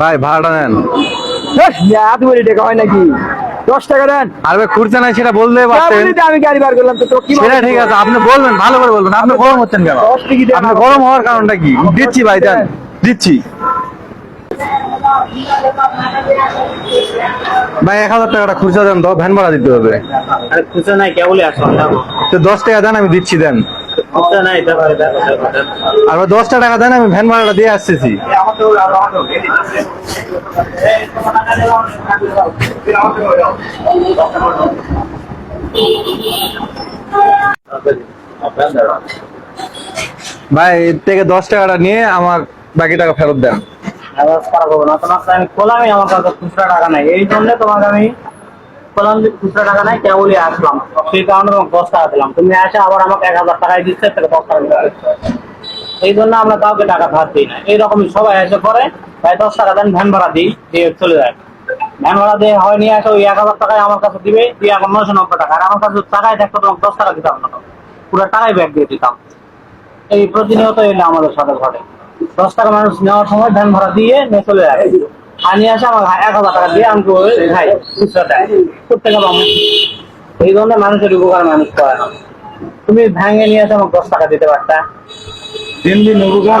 ভাই ভাড়াটা নেন। এত বলি টাকা হয় নাকি? দশ টাকা দেন। আর ভাই সেটা বলতে পারতেন। আমি গাড়ি বার করলাম তো সেটা ঠিক আছে আপনি বলবেন ভালো করে বলবেন। আপনি গরম হচ্ছেন কেন? আপনি গরম হওয়ার কারণটা কি? দিচ্ছি ভাই দেন। দিচ্ছি। ভাই এক হাজার টাকাটা খুচরা দেন তো ভ্যান ভাড়া দিতে হবে। আরে খুচরা নাই কেবলই আসলাম তো দশ টাকা দেন আমি দিচ্ছি দেন। আর দশটা টাকা দেন আমি ভ্যান ভাড়াটা দিয়ে আসতেছি। ভাই এর থেকে দশ টাকাটা নিয়ে আমার বাকি টাকা ফেরত দেন। তোমার আমি আমার কাছে খুচরা টাকা নাই। এই জন্য তোমাকে আমি খোলাম যে খুচরা টাকা নাই আসলাম। সেই কারণে তোমাকে দশ টাকা দিলাম। তুমি আসে আবার আমাকে এক হাজার টাকায় দিচ্ছে, তাহলে দশ টাকা এই জন্য আমরা কাউকে টাকা ধার দিই না। এইরকমই সবাই এসে করে, ভাই দশ টাকা দেন, ভ্যান ভাড়া দিই, দিয়ে চলে যায়। ভ্যান ভাড়া দিয়ে হয় নিয়ে আসে ওই এক হাজার টাকায় আমার কাছে দিবে, দিয়ে এখন নশো নব্বই টাকা। আর আমার কাছে টাকায় থাকতো তোমাকে দশ টাকা দিতাম না পুরো টাকাই ব্যাগ দিয়ে দিতাম। এই প্রতিনিয়ত এলে আমাদের সাথে ঘটে দশ টাকা মানুষ নেওয়ার সময় ধান ভাড়া দিয়ে নিয়ে চলে যায়। আর নিয়ে আসে আমার এক হাজার টাকা দিয়ে আমি ভাই খুচরা দেয় গেল এই ধরনের মানুষের উপকার মানুষ করে না তুমি ভেঙে নিয়ে আসে আমাকে দশ টাকা দিতে পারতা দিন দিন উপকার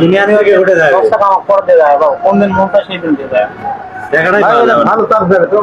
দুনিয়া থেকে উঠে যায় দশ টাকা আমার পরে দিয়ে দেয় বাবু কোন দিন মন চায় সেই দিন দিয়ে দেখাটাই ভালো দেবে তো